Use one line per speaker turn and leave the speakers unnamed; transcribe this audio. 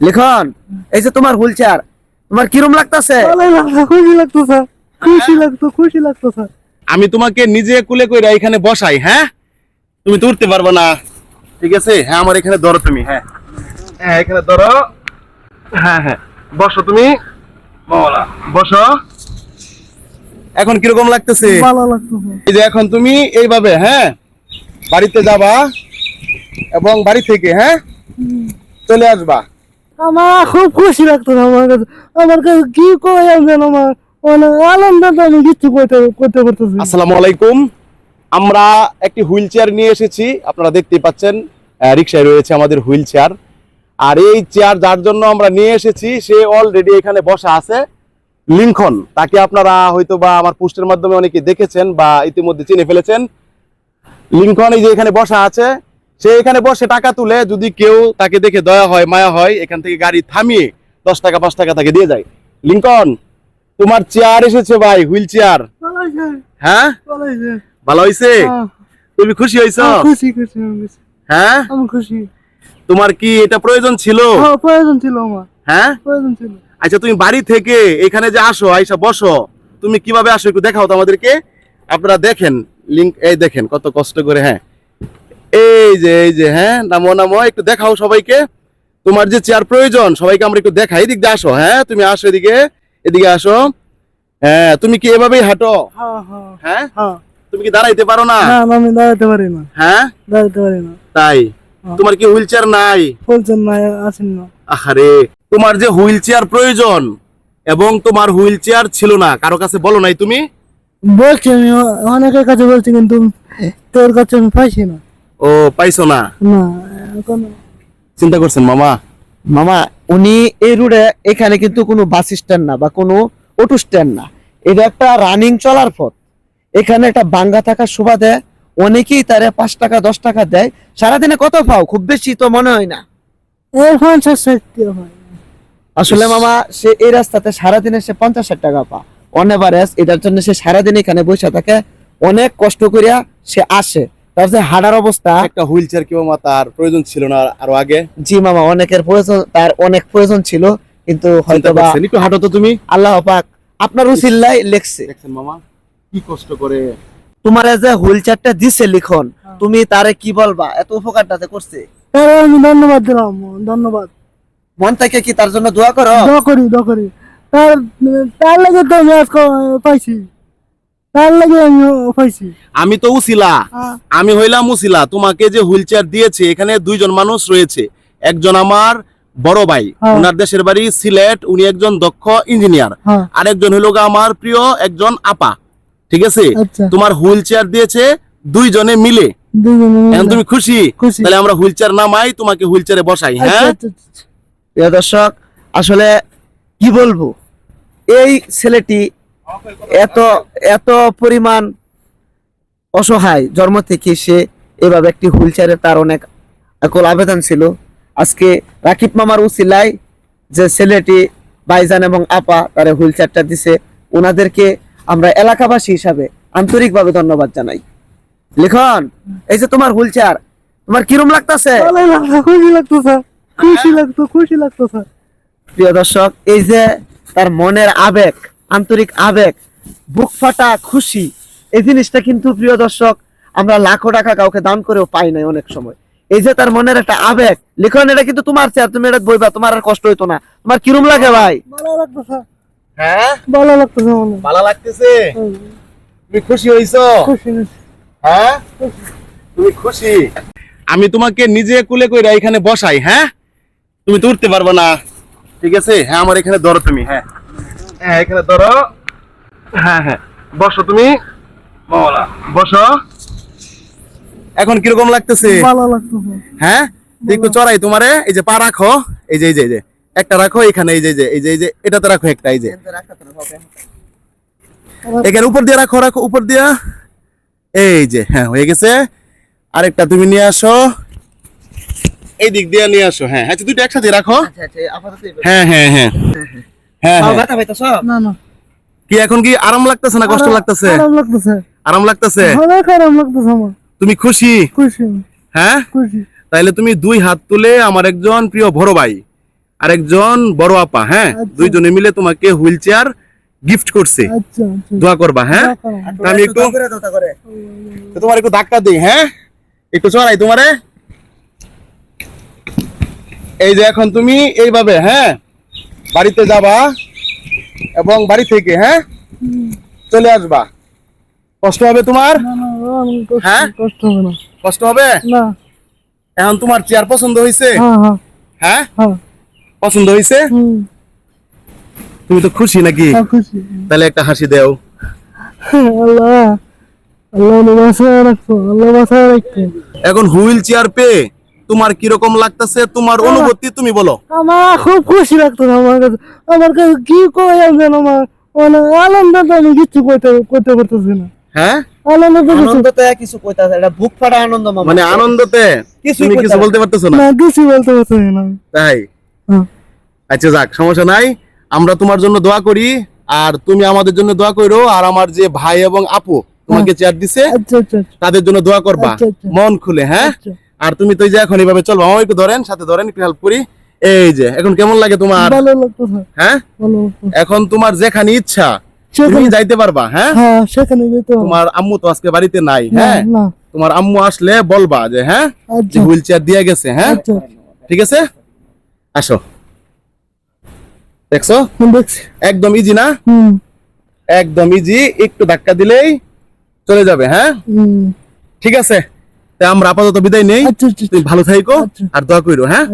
লিখন এই যে তোমার হুইল চেয়ার তোমার কিরম লাগতাছে?
খুশি লাগতো খুশি লাগতো খুশি লাগতো
আমি তোমাকে নিজে কুলে কইরা এখানে বসাই হ্যাঁ? তুমি তো উঠতে পারবে না। ঠিক আছে? হ্যাঁ আমার এখানে ধরো তুমি হ্যাঁ। হ্যাঁ এখানে ধরো। হ্যাঁ হ্যাঁ। বসো তুমি। বসো। এখন কীরকম লাগতেছে?
ভালো
এই যে এখন তুমি এইভাবে হ্যাঁ? বাড়িতে যাবা এবং বাড়ি থেকে হ্যাঁ? চলে আসবা।
আমার খুব খুশি লাগতো আমার কাছে। আমার কাছে কি আমার মানে আনন্দ আমি করতে করতে পারতেছি
আসসালামু আলাইকুম। আমরা একটি হুইল চেয়ার নিয়ে এসেছি। আপনারা দেখতেই পাচ্ছেন রিক্সায় রয়েছে আমাদের হুইল চেয়ার। আর এই চেয়ার যার জন্য আমরা নিয়ে এসেছি, সে অলরেডি এখানে বসা আছে। লিঙ্কন, তাকে আপনারা হয়তো বা আমার পোস্টের মাধ্যমে অনেকে দেখেছেন বা ইতিমধ্যে চিনে ফেলেছেন। লিঙ্কন, এই যে এখানে বসা আছে সে এখানে বসে টাকা তুলে যদি কেউ তাকে দেখে দয়া হয় মায়া হয় এখান থেকে গাড়ি থামিয়ে দশ টাকা পাঁচ টাকা তাকে দিয়ে যায়। লিঙ্কন তোমার চেয়ার এসেছে ভাই হুইল চেয়ার। হ্যাঁ?
ভালো হয়েছে। হ্যাঁ,
তুমি খুশি হয়েছ
হ্যাঁ, খুশি।
হ্যাঁ তোমার কি এটা প্রয়োজন ছিল?
হ্যাঁ, প্রয়োজন ছিল আমার।
হ্যাঁ?
প্রয়োজন ছিল।
আচ্ছা তুমি বাড়ি থেকে এখানে যে আসো আইসা বসো। তুমি কীভাবে আসো একটু দেখাও তো আমাদেরকে। আপনারা দেখেন লিঙ্ক এই দেখেন কত কষ্ট করে হ্যাঁ। এই যে এই যে হ্যাঁ নামো নামো একটু দেখাও সবাইকে। তোমার যে চেয়ার প্রয়োজন সবাইকে আমরা একটু দেখাই। এদিক দিয়ে আসো হ্যাঁ তুমি আসো এদিকে এদিকে আসো। হ্যাঁ তুমি কি এভাবেই হাঁটো?
হ্যাঁ হ্যাঁ।
হ্যাঁ?
হ্যাঁ।
তুমি কি দাঁড়াইতে পারো না?
আমি দাঁড়াতে পারি না।
হ্যাঁ?
দাঁড়াতে পারি না।
তাই। তোমার কি হুইল চেয়ার নাই?
বলছেন না আছেন না।
আহারে তোমার যে হুইল চেয়ার প্রয়োজন এবং তোমার হুইল চেয়ার ছিল না কারও কাছে বলো নাই তুমি?
বলছি আমি অনেকের কাছে বলছি কিন্তু তোর কাছে আমি পাইছি না।
ও পাইছো না? চিন্তা করছেন মামা?
মামা উনি এই রোডে এখানে কিন্তু কোনো বাস স্ট্যান্ড না বা কোনো অটো স্ট্যান্ড না। এটা একটা রানিং চলার পথ। এখানে একটা বাঙ্গা থাকার সুবাদে অনেকেই তারে পাঁচ টাকা দশ টাকা দেয়। সারাদিনে কত পাও? খুব বেশি তো মনে হয় না।
হয়
আসলে মামা সে এই রাস্তাতে সারাদিনে সে পঞ্চাশ ষাট টাকা পা অন এভারেজ এটার জন্য সে সারাদিন এখানে বসে থাকে। অনেক কষ্ট করিয়া সে আসে। তার যে হাডার অবস্থা
একটা হুইল চেয়ার কি মামা তার প্রয়োজন ছিল না আরও আগে।
জি মামা অনেকের প্রয়োজন তার অনেক প্রয়োজন ছিল কিন্তু হয়তো বা
একটু হাঁটো তো তুমি।
আল্লাহ পাক আপনার উসিল্লাই লেখছে।
দেখছেন মামা কি কষ্ট করে।
তোমার যে হুইল চারটা দিছে লিখন তুমি তারে কি বলবা? এত উপকারটাতে করছে।
তার আমি ধন্যবাদ দিলাম ধন্যবাদ।
মন থেকে কি তার জন্য দোয়া করো?
দোয়া করি দোয়া করি। তার তার লাগে তো পাইছি। তার লাগে আমি পাইছি
আমি তো উসিলা।
হ্যাঁ।
আমি হইলাম উসিলা। তোমাকে যে হুইল চেয়ার দিয়েছে এখানে দুইজন মানুষ রয়েছে। একজন আমার বড় ভাই
হ্যাঁ।
ওনার দেশের বাড়ি সিলেট উনি একজন দক্ষ ইঞ্জিনিয়ার।
হ্যাঁ।
আরেকজন হইল আমার প্রিয় একজন আপা। ঠিক আছে?
আচ্ছা।
তোমার হুইল চেয়ার দিয়েছে দুইজনে মিলে। এখন তুমি খুশি?
খুশি।
তাহলে আমরা হুইল চেয়ার নামাই তোমাকে হুইল চেয়ারে বসাই
আচ্ছা,
হ্যাঁ?
আচ্ছা।
প্রিয় দর্শক আসলে কি বলব? এই ছেলেটি এত এত পরিমাণ অসহায় জন্ম থেকে সে এভাবে একটি হুইল চেয়ারে তার অনেক একল আবেদন ছিল। আজকে রাকিব মামার উসিলাই যে ছেলেটি ভাইজান এবং আপা তারা হুইল চেয়ারটা দিছে ওনাদেরকে আমরা এলাকাবাসী হিসাবে আন্তরিকভাবে ধন্যবাদ জানাই। লিখন এই যে তোমার হুইল চেয়ার তোমার কিরম লাগতাছে?
খুশি লাগতো স্যার খুশি লাগতো খুশি লাগতো
প্রিয় দর্শক এই যে তার মনের আবেগ আন্তরিক আবেগ বুক ফাটা খুশি এই জিনিসটা কিন্তু প্রিয় দর্শক আমরা লাখো টাকা কাউকে দান করেও পাই নাই অনেক সময়। এই যে তার মনের একটা আবেগ লিখন এটা কিন্তু তোমার চেয়ার তুমি এটা বইবা তোমার আর কষ্ট হইতো না। তোমার কিরম লাগে ভাই?
ভালো
হ্যাঁ?
ভালো লাগতো
ভালো লাগতেছে? তুমি খুশি হইছো?
খুশি খুশি।
হ্যাঁ? তুমি খুশি? আমি তোমাকে নিজে কুলে কইরা এখানে বসাই হ্যাঁ? তুমি তো উঠতে পারবে না। ঠিক আছে? হ্যাঁ আমার এখানে ধরো তুমি হ্যাঁ। হ্যাঁ এখানে ধরো। হ্যাঁ হ্যাঁ। বসো তুমি। বসো। এখন কীরকম লাগতেছে?
ভালো লাগতো
হ্যাঁ? একটু চড়াই তোমারে। এই যে পা রাখো। এই যে এই যে এই যে। একটা রাখো এখানে এই যে এই যে এই যে এই যে। এটাতে রাখো একটা এই যে। এখানে উপর দিয়ে রাখো রাখো উপর দিয়া। এই যে হ্যাঁ হয়ে গেছে। আরেকটা তুমি নিয়ে আসো। এই দিক দিয়ে নিয়ে আসো হ্যাঁ। আচ্ছা দুইটা একসাথে রাখো। হ্যাঁ। হ্যাঁ হ্যাঁ। হ্যাঁ হ্যাঁ।
না না।
কি এখন কি আরাম লাগতেছে না কষ্ট লাগতেছে?
আরাম
লাগতেছে।
অনেক আরাম লাগতো আমার।
তুমি খুশি?
খুশি।
হ্যাঁ?
খুশি।
তাইলে তুমি দুই হাত তুলে আমার একজন প্রিয় বড় ভাই আরেকজন বড় আপা হ্যাঁ?
আচ্ছা।
দুইজনে মিলে তোমাকে হুইল চেয়ার গিফট করছে।
আচ্ছা আচ্ছা।
দোয়া করবা হ্যাঁ? আমি একটু তোমার একটু ধাক্কা দিই হ্যাঁ? একটু চড়াই তোমারে। এই যে এখন তুমি এইভাবে হ্যাঁ? বাড়িতে যাবা এবং বাড়ি থেকে হ্যাঁ? চলে আসবা। কষ্ট হবে তোমার? হ্যাঁ?
কষ্ট হবে না।
কষ্ট হবে?
না।
এখন তোমার চেয়ার পছন্দ হয়েছে
হ্যাঁ হ্যাঁ।
হ্যাঁ?
হ্যাঁ।
পছন্দ হয়েছে তুমি তো খুশি নাকি?
খুশি।
তাহলে একটা হাসি দেও।
আল্লাহ আল্লাহ বাসায় আল্লাহ বাসায়
এখন হুইল চেয়ার পেয়ে তোমার কীরকম লাগতেছে? তোমার অনুভূতি তুমি বলো।
আমার খুব খুশি লাগতো আমার কাছে। আমার কাছে কি আনছেন আমার মানে আনন্দ তো আমি পারতেছি না।
হ্যাঁ?
কিছু
আনন্দতে কিছু কইতাছে এটা বুক ফাটা আনন্দ মামা।
মানে আনন্দতে
কিছুই কইতে
কিছু বলতে পারতেছো না?
না কিছু বলতে পারতেছি না।
তাই?
হ্যাঁ।
আচ্ছা যাক সমস্যা নাই। আমরা তোমার জন্য দোয়া করি আর তুমি আমাদের জন্য দোয়া করো আর আমার যে ভাই এবং আপু তোমাকে চেয়ার দিছে
আচ্ছা আচ্ছা আচ্ছা,
তাদের জন্য দোয়া করবা। মন খুলে হ্যাঁ? আর তুমি তো যে এখন এইভাবে চলবা আমাকে একটু ধরেন সাথে ধরেন একটু হেল্প করি। এই যে এখন কেমন লাগে তোমার?
ভালো লাগতেছে।
হ্যাঁ? এখন তোমার যেখানে ইচ্ছা তুমি যাইতে পারবা হ্যাঁ?
হ্যাঁ সেখানে যেতে
তোমার আম্মু তো আজকে বাড়িতে নাই হ্যাঁ?
না।
তোমার আম্মু আসলে বলবা যে হ্যাঁ?
আচ্ছা।
হুইল চেয়ার দিয়ে গেছে হ্যাঁ?
আচ্ছা।
ঠিক আছে? আসো। দেখছ? একদম ইজি না?
হুম।
একদম ইজি একটু ধাক্কা দিলেই চলে যাবে হ্যাঁ?
হুম।
ঠিক আছে? আমরা আপাতত বিদায় নেই।
আচ্ছা আচ্ছা
ভালো থাইকো
আচ্ছা।
আর দোয়া করো হ্যাঁ?